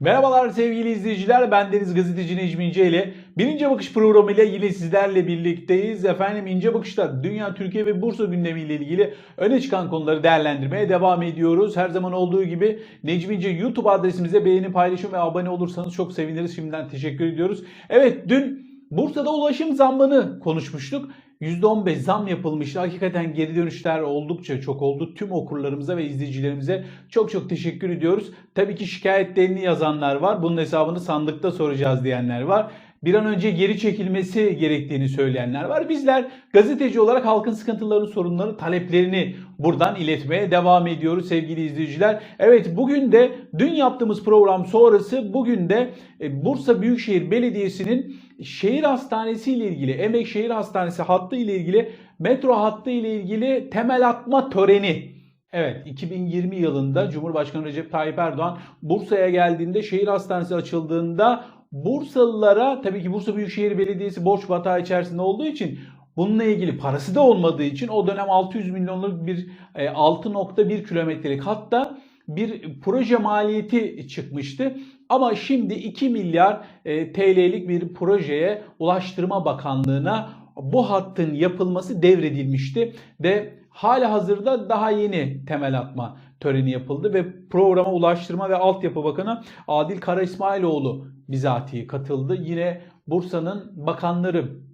Merhabalar sevgili izleyiciler. Ben Deniz Gazeteci Necmi İnce ile Birinci Bakış programıyla yine sizlerle birlikteyiz. Efendim İnce Bakış'ta dünya, Türkiye ve Bursa gündemiyle ilgili öne çıkan konuları değerlendirmeye devam ediyoruz. Her zaman olduğu gibi Necmi İnce YouTube adresimize beğeni, paylaşım ve abone olursanız çok seviniriz. Şimdiden teşekkür ediyoruz. Evet dün Bursa'da ulaşım zammını konuşmuştuk. %15 zam yapılmıştı. Hakikaten geri dönüşler oldukça çok oldu. Tüm okurlarımıza ve izleyicilerimize çok çok teşekkür ediyoruz. Tabii ki şikayetlerini yazanlar var. Bunun hesabını sandıkta soracağız diyenler var. Bir an önce geri çekilmesi gerektiğini söyleyenler var. Bizler gazeteci olarak halkın sıkıntılarını, sorunlarını, taleplerini buradan iletmeye devam ediyoruz sevgili izleyiciler. Evet bugün de dün yaptığımız program sonrası bugün de e, Bursa Büyükşehir Belediyesi'nin şehir hastanesi ile ilgili, Emek Şehir Hastanesi hattı ile ilgili, metro hattı ile ilgili temel atma töreni. Evet 2020 yılında Cumhurbaşkanı Recep Tayyip Erdoğan Bursa'ya geldiğinde şehir hastanesi açıldığında Bursalılara tabii ki Bursa Büyükşehir Belediyesi borç batağı içerisinde olduğu için bununla ilgili parası da olmadığı için o dönem 600 milyonluk bir e, 6.1 kilometrelik hatta bir proje maliyeti çıkmıştı. Ama şimdi 2 milyar e, TL'lik bir projeye Ulaştırma Bakanlığı'na bu hattın yapılması devredilmişti ve hala hazırda daha yeni temel atma töreni yapıldı ve programa Ulaştırma ve Altyapı Bakanı Adil Kara İsmailoğlu bizatihi katıldı. Yine Bursa'nın bakanları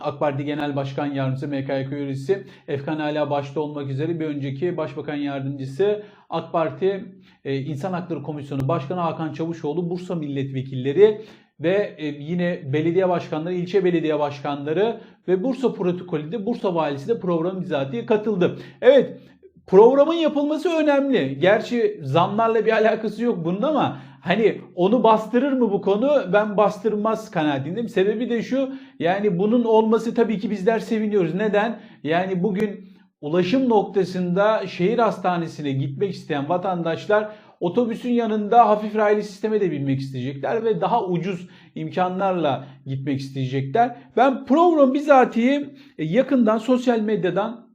AK Parti Genel Başkan Yardımcısı MKYK üyesi Efkan Ala başta olmak üzere bir önceki Başbakan Yardımcısı AK Parti e, İnsan Hakları Komisyonu Başkanı Hakan Çavuşoğlu, Bursa Milletvekilleri ve e, yine belediye başkanları, ilçe belediye başkanları ve Bursa protokolünde Bursa valisi de program bizatihi katıldı. Evet programın yapılması önemli. Gerçi zamlarla bir alakası yok bunun ama hani onu bastırır mı bu konu? Ben bastırmaz kanaatindeyim. Sebebi de şu yani bunun olması tabii ki bizler seviniyoruz. Neden? Yani bugün ulaşım noktasında şehir hastanesine gitmek isteyen vatandaşlar otobüsün yanında hafif raylı sisteme de binmek isteyecekler ve daha ucuz imkanlarla gitmek isteyecekler. Ben program bizatihi yakından sosyal medyadan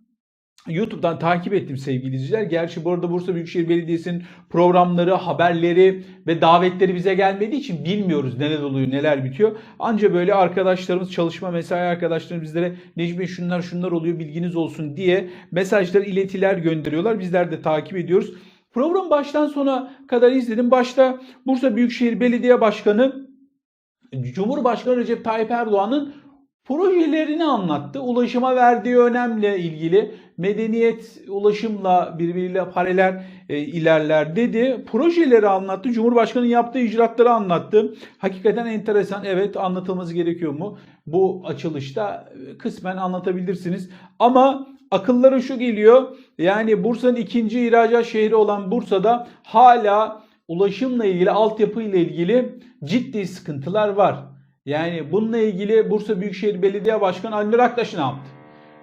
YouTube'dan takip ettim sevgili izleyiciler. Gerçi bu arada Bursa Büyükşehir Belediyesi'nin programları, haberleri ve davetleri bize gelmediği için bilmiyoruz neler oluyor, neler bitiyor. Anca böyle arkadaşlarımız, çalışma mesai arkadaşlarımız bizlere Necmi şunlar şunlar oluyor bilginiz olsun diye mesajlar, iletiler gönderiyorlar. Bizler de takip ediyoruz. Program baştan sona kadar izledim. Başta Bursa Büyükşehir Belediye Başkanı Cumhurbaşkanı Recep Tayyip Erdoğan'ın projelerini anlattı. Ulaşıma verdiği önemle ilgili medeniyet ulaşımla birbiriyle paralel e, ilerler dedi. Projeleri anlattı. Cumhurbaşkanı yaptığı icraatları anlattı. Hakikaten enteresan. Evet anlatılması gerekiyor mu? Bu açılışta e, kısmen anlatabilirsiniz. Ama akıllara şu geliyor. Yani Bursa'nın ikinci ihracat şehri olan Bursa'da hala ulaşımla ilgili, altyapı ile ilgili ciddi sıkıntılar var. Yani bununla ilgili Bursa Büyükşehir Belediye Başkanı Ali Aktaş ne yaptı?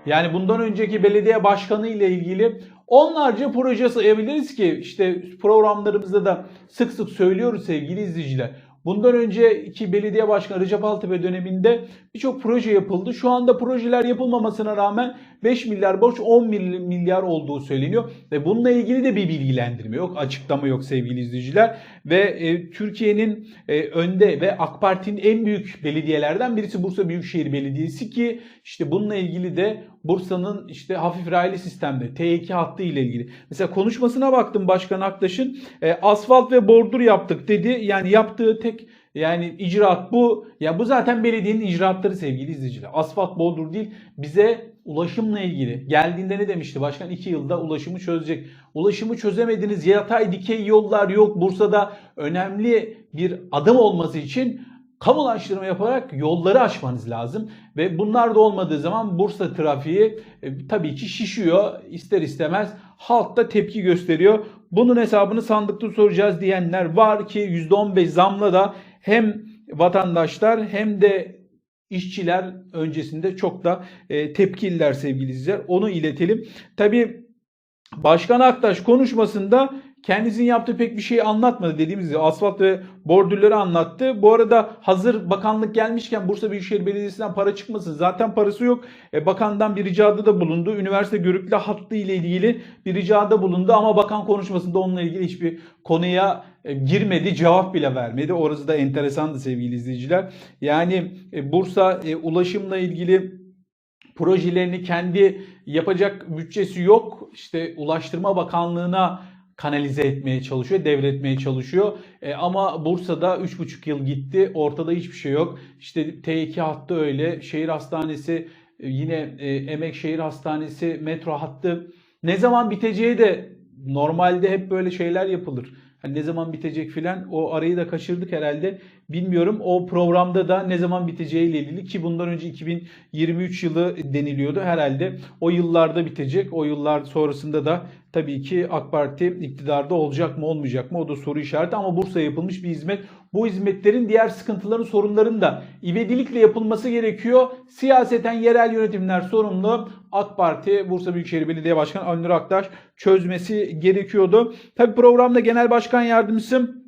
Yani bundan önceki belediye başkanı ile ilgili onlarca proje sayabiliriz ki işte programlarımızda da sık sık söylüyoruz sevgili izleyiciler. Bundan önceki belediye başkanı Recep Altepe döneminde birçok proje yapıldı. Şu anda projeler yapılmamasına rağmen 5 milyar borç 10 milyar olduğu söyleniyor. Ve bununla ilgili de bir bilgilendirme yok, açıklama yok sevgili izleyiciler. Ve e, Türkiye'nin e, önde ve AK Parti'nin en büyük belediyelerden birisi Bursa Büyükşehir Belediyesi ki işte bununla ilgili de Bursa'nın işte hafif raylı sistemde T2 hattı ile ilgili. Mesela konuşmasına baktım Başkan Aktaş'ın e, asfalt ve bordur yaptık dedi. Yani yaptığı tek yani icraat bu. Ya bu zaten belediyenin icraatları sevgili izleyiciler. Asfalt bordur değil. Bize ulaşımla ilgili geldiğinde ne demişti başkan? 2 yılda ulaşımı çözecek. Ulaşımı çözemediniz. Yatay dikey yollar yok. Bursa'da önemli bir adım olması için kamulaştırma yaparak yolları açmanız lazım. Ve bunlar da olmadığı zaman Bursa trafiği e, tabii ki şişiyor. İster istemez halk da tepki gösteriyor. Bunun hesabını sandıkta soracağız diyenler var ki %15 zamla da hem vatandaşlar hem de işçiler öncesinde çok da e, tepkililer sevgili izleyiciler. Onu iletelim. Tabii Başkan Aktaş konuşmasında kendisinin yaptığı pek bir şey anlatmadı. Dediğimiz gibi asfalt ve bordürleri anlattı. Bu arada hazır bakanlık gelmişken Bursa Büyükşehir Belediyesi'nden para çıkmasın. Zaten parası yok. E, bakandan bir ricada da bulundu. Üniversite görüklü hattı ile ilgili bir ricada bulundu ama bakan konuşmasında onunla ilgili hiçbir konuya e, girmedi, cevap bile vermedi. Orası da enteresandı sevgili izleyiciler. Yani e, Bursa e, ulaşımla ilgili projelerini kendi yapacak bütçesi yok. İşte Ulaştırma Bakanlığı'na kanalize etmeye çalışıyor, devretmeye çalışıyor. E, ama Bursa'da 3,5 yıl gitti. Ortada hiçbir şey yok. İşte T2 hattı öyle. Şehir hastanesi e, yine e, Emek Şehir Hastanesi metro hattı ne zaman biteceği de normalde hep böyle şeyler yapılır. Hani ne zaman bitecek filan o arayı da kaçırdık herhalde. Bilmiyorum o programda da ne zaman biteceğiyle ilgili ki bundan önce 2023 yılı deniliyordu. Herhalde o yıllarda bitecek. O yıllar sonrasında da tabii ki AK Parti iktidarda olacak mı olmayacak mı o da soru işareti ama Bursa'ya yapılmış bir hizmet. Bu hizmetlerin diğer sıkıntıların sorunların da ivedilikle yapılması gerekiyor. Siyaseten yerel yönetimler sorumlu. AK Parti Bursa Büyükşehir Belediye Başkanı Aynur Aktaş çözmesi gerekiyordu. Tabii programda Genel Başkan Yardımcısı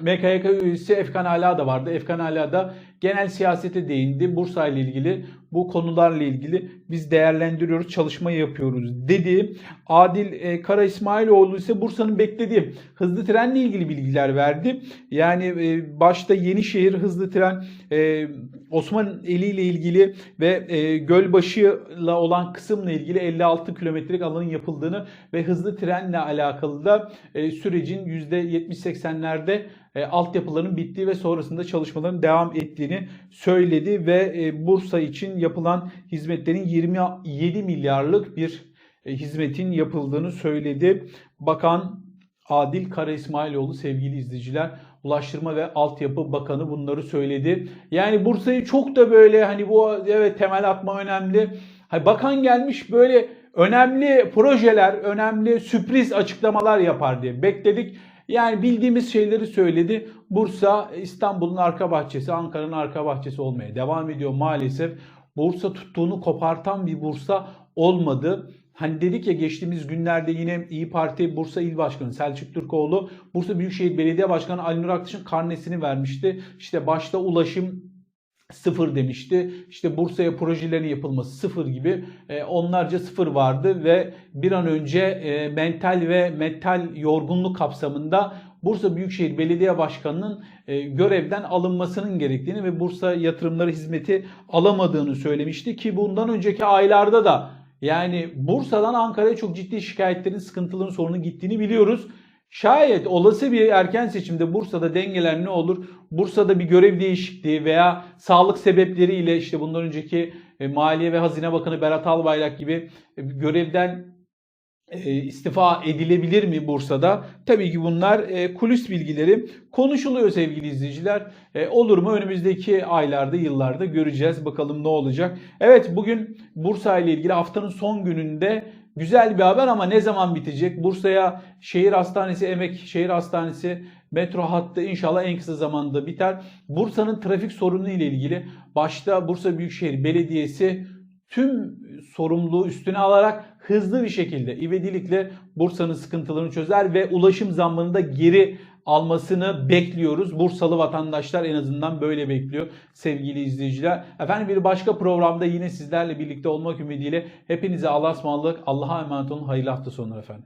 MKYK üyesi Efkan Ala da vardı. Efkan Ala da genel siyasete değindi. Bursa ile ilgili bu konularla ilgili biz değerlendiriyoruz, çalışma yapıyoruz dedi. Adil e, Kara İsmailoğlu ise Bursa'nın beklediği hızlı trenle ilgili bilgiler verdi. Yani e, başta Yenişehir hızlı tren e, Osman Eli ile ilgili ve e, Gölbaşı'la olan kısımla ilgili 56 kilometrelik alanın yapıldığını ve hızlı trenle alakalı da e, sürecin %70-80'lerde e, altyapıların bittiği ve sonrasında çalışmaların devam ettiğini söyledi ve e, Bursa için yapılan hizmetlerin 27 milyarlık bir e, hizmetin yapıldığını söyledi. Bakan Adil Kara İsmailoğlu sevgili izleyiciler Ulaştırma ve Altyapı Bakanı bunları söyledi. Yani Bursa'yı çok da böyle hani bu evet temel atma önemli. Hani bakan gelmiş böyle önemli projeler, önemli sürpriz açıklamalar yapar diye bekledik. Yani bildiğimiz şeyleri söyledi. Bursa İstanbul'un arka bahçesi, Ankara'nın arka bahçesi olmaya devam ediyor maalesef. Bursa tuttuğunu kopartan bir Bursa olmadı. Hani dedik ya geçtiğimiz günlerde yine İyi Parti Bursa İl Başkanı Selçuk Türkoğlu Bursa Büyükşehir Belediye Başkanı Ali Nur Aktaş'ın karnesini vermişti. İşte başta ulaşım sıfır demişti. İşte Bursa'ya projelerin yapılması sıfır gibi e, onlarca sıfır vardı ve bir an önce e, mental ve metal yorgunluk kapsamında Bursa Büyükşehir Belediye Başkanı'nın e, görevden alınmasının gerektiğini ve Bursa yatırımları hizmeti alamadığını söylemişti ki bundan önceki aylarda da yani Bursa'dan Ankara'ya çok ciddi şikayetlerin, sıkıntıların, sorunun gittiğini biliyoruz. Şayet olası bir erken seçimde Bursa'da dengeler ne olur? Bursa'da bir görev değişikliği veya sağlık sebepleriyle işte bundan önceki e, Maliye ve Hazine Bakanı Berat Albayrak gibi e, görevden e, istifa edilebilir mi Bursa'da? Tabii ki bunlar kulis bilgileri konuşuluyor sevgili izleyiciler. Olur mu önümüzdeki aylarda, yıllarda göreceğiz. Bakalım ne olacak. Evet bugün Bursa ile ilgili haftanın son gününde güzel bir haber ama ne zaman bitecek? Bursa'ya şehir hastanesi, emek şehir hastanesi metro hattı inşallah en kısa zamanda biter. Bursa'nın trafik sorunu ile ilgili başta Bursa Büyükşehir Belediyesi tüm sorumluluğu üstüne alarak hızlı bir şekilde ivedilikle Bursa'nın sıkıntılarını çözer ve ulaşım zammını da geri almasını bekliyoruz. Bursalı vatandaşlar en azından böyle bekliyor sevgili izleyiciler. Efendim bir başka programda yine sizlerle birlikte olmak ümidiyle hepinize Allah'a ısmarladık. Allah'a emanet olun. Hayırlı hafta sonu efendim.